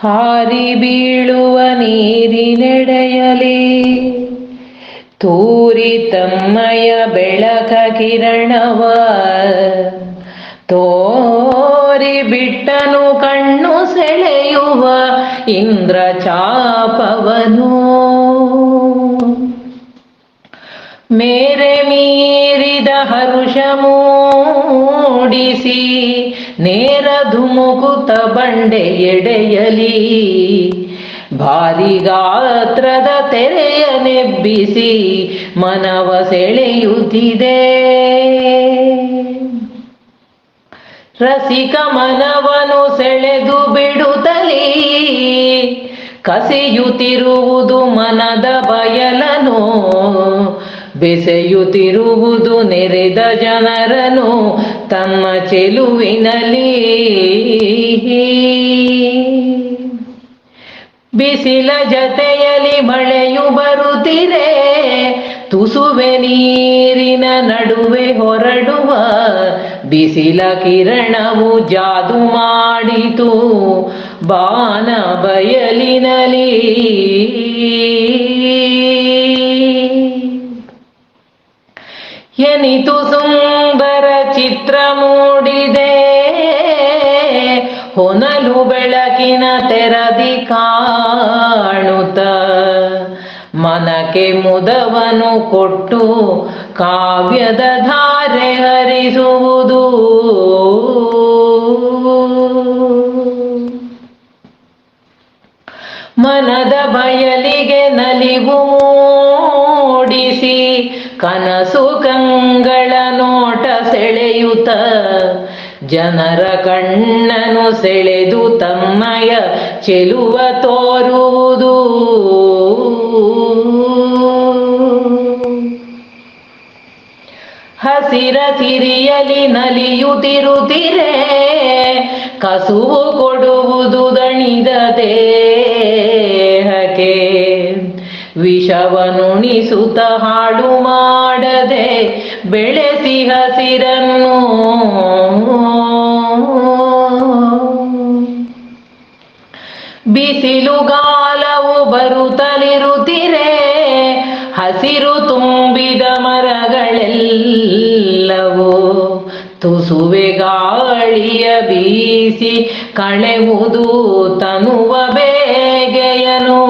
ಹಾರಿ ಬೀಳುವ ನೀರಿನೆಡೆಯಲಿ ತೂರಿ ತಮ್ಮಯ ಬೆಳಕ ಕಿರಣವ. ತೋರಿ ಬಿಟ್ಟನು ಕಣ್ಣು ಸೆಳೆಯುವ ಇಂದ್ರ ಚಾಪವನು ಮೇರೆ ಮೀರಿದ ಹರುಷ ಮೂಡಿಸಿ, ನೇರ ಧುಮುಕುತ ಬಂಡೆ ಎಡೆಯಲಿ ಭಾರಿ ಗಾತ್ರದ ತೆರೆಯ ನೆಬ್ಬಿಸಿ ಮನವ ಸೆಳೆಯುತ್ತಿದೆ. ರಸಿಕ ಮನವನು ಸೆಳೆದು ಬಿಡುತ್ತಲಿ, ಕಸಿಯುತ್ತಿರುವುದು ಮನದ ಬಯಲನು. ಬೆಸೆಯುತ್ತಿರುವುದು ನೆರೆದ ಜನರನು ತಮ್ಮ ಚೆಲುವಿನಲ್ಲಿ. ಬಿಸಿಲ ಜತೆಯಲ್ಲಿ ಮಳೆಯು ಬರುತ್ತಿರೆ ತುಸುವೆ ನೀರಿನ ನಡುವೆ ಹೊರಡುವ ಬಿಸಿಲ ಕಿರಣವು ಜಾದು ಮಾಡಿತು ಬಾನ ಬಯಲಿನಲಿ ಎನಿತು ಸುಂದರ ಚಿತ್ರ ಮೂಡಿದೆ. ಹೊನಲು ಬೆಳಕಿನ ತೆರದಿ ಕಾಣುತ್ತ. ಮನಕ್ಕೆ ಮುದವನು ಕೊಟ್ಟು ಕಾವ್ಯದ ಧಾರೆ ಹರಿಸುವುದು. ಮನದ ಬಯಲಿಗೆ ನಲಿವು ಮೂಡಿಸಿ ಕನಸು ನೋಟ ಸೆಳೆಯುತ ಜನರ ಕಣ್ಣನು ಸೆಳೆದು ತಮ್ಮಯ ಚೆಲುವ ತೋರುವುದು. ಹಸಿರ ಸಿರಿಯಲಿ ನಲಿಯುತ್ತಿರುತ್ತಿರೆ ಕಸುವು ಕೊಡುವುದು ವಿಷವನುಣಿಸುತ್ತ ಹಾಡು ಮಾಡದೆ ಬೆಳೆಸಿ ಹಸಿರನ್ನು. ಬಿಸಿಲುಗಾಲವು ಬರುತ್ತಲಿರುತ್ತಿರೆ, ಹಸಿರು ತುಂಬಿದ ಮರಗಳೆಲ್ಲವೂ ತುಸುವೆ ಗಾಳಿಯ ಬೀಸಿ ಕಳೆವುದು ತನುವ ಬೇಗೆಯನು.